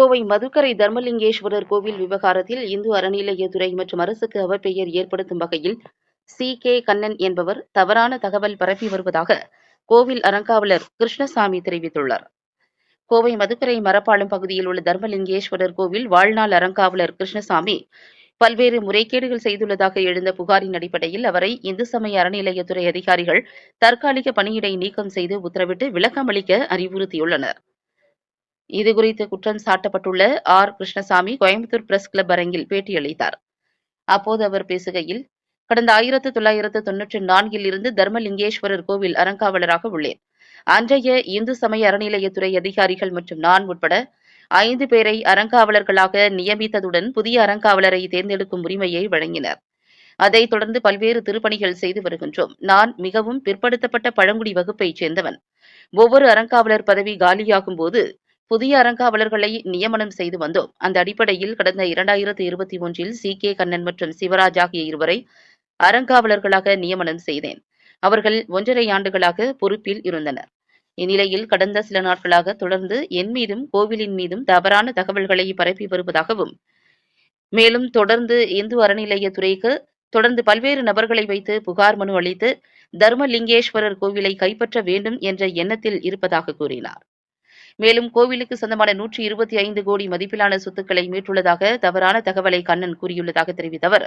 கோவை மதுக்கரை தர்மலிங்கேஸ்வரர் கோவில் விவகாரத்தில் இந்து அறநிலையத்துறை மற்றும் அரசுக்கு அவப்பெயர் ஏற்படுத்தும் வகையில் சி. கே. கண்ணன் என்பவர் தவறான தகவல் பரப்பி வருவதாக கோவில் அறங்காவலர் கிருஷ்ணசாமி தெரிவித்துள்ளார். கோவை மதுக்கரை மரப்பாலம் பகுதியில் உள்ள தர்மலிங்கேஸ்வரர் கோவில் வாழ்நாள் அறங்காவலர் கிருஷ்ணசாமி பல்வேறு முறைகேடுகள் செய்துள்ளதாக எழுந்த புகாரின் அடிப்படையில் அவரை இந்து சமய அறநிலையத்துறை அதிகாரிகள் தற்காலிக பணியிடை நீக்கம் செய்து உத்தரவிட்டு விளக்கம் அளிக்க இது குறித்து குற்றம் சாட்டப்பட்டுள்ள R. Krishnasamy Coimbatore press club அரங்கில் பேட்டியளித்தார். அப்போது அவர் பேசுகையில் கடந்த ஆயிரத்து தொள்ளாயிரத்து தொன்னூற்றி நான்கில் இருந்து தர்மலிங்கேஸ்வரர் கோவில் அறங்காவலராக உள்ளேன். அன்றைய இந்து சமய அறநிலையத்துறை அதிகாரிகள் மற்றும் நான் உட்பட ஐந்து பேரை அறங்காவலர்களாக நியமித்ததுடன் புதிய அறங்காவலரை தேர்ந்தெடுக்கும் உரிமையை வழங்கினர். அதைத் தொடர்ந்து பல்வேறு திருப்பணிகள் செய்து வருகின்றோம். நான் மிகவும் பிற்படுத்தப்பட்ட பழங்குடி வகுப்பைச் சேர்ந்தவன். ஒவ்வொரு அறங்காவலர் பதவி காலியாகும் போது புதிய அறங்காவலர்களை நியமனம் செய்து வந்தோம். அந்த அடிப்படையில் கடந்த இரண்டாயிரத்து இருபத்தி ஒன்றில் சி. கே. கண்ணன் மற்றும் சிவராஜ் ஆகிய இருவரை அறங்காவலர்களாக நியமனம் செய்தேன். அவர்கள் ஒன்றரை ஆண்டுகளாக பொறுப்பில் இருந்தனர். இந்நிலையில் கடந்த சில நாட்களாக தொடர்ந்து என் மீதும் கோவிலின் மீதும் தவறான தகவல்களை பரப்பி வருவதாகவும் மேலும் தொடர்ந்து இந்து அறநிலையத்துறைக்கு தொடர்ந்து பல்வேறு நபர்களை வைத்து புகார் மனு அளித்து தர்மலிங்கேஸ்வரர் கோவிலை கைப்பற்ற வேண்டும் என்ற எண்ணத்தில் இருப்பதாக கூறினார். மேலும் கோவிலுக்கு சொந்தமான நூற்றி இருபத்தி ஐந்து கோடி மதிப்பிலான சொத்துக்களை மீட்டுள்ளதாக தவறான தகவலை கண்ணன் கூறியுள்ளதாக தெரிவித்த அவர்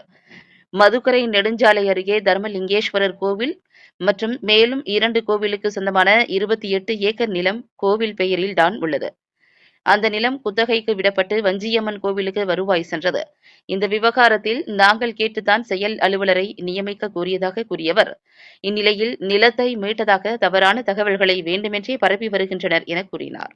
மதுக்கரை நெடுஞ்சாலை அருகே தர்மலிங்கேஸ்வரர் கோவில் மற்றும் மேலும் இரண்டு கோவிலுக்கு சொந்தமான இருபத்தி எட்டு ஏக்கர் நிலம் கோவில் பெயரில் தான் உள்ளது. அந்த நிலம் குத்தகைக்கு விடப்பட்டு வஞ்சியம்மன் கோவிலுக்கு வருவாய் சென்றது. இந்த விவகாரத்தில் நாங்கள் கேட்டுத்தான் செயல் அலுவலரை நியமிக்க கூறியதாக கூறியவர். இந்நிலையில் நிலத்தை மீட்டதாக தவறான தகவல்களை வேண்டுமென்றே பரப்பி வருகின்றனர் என கூறினார்.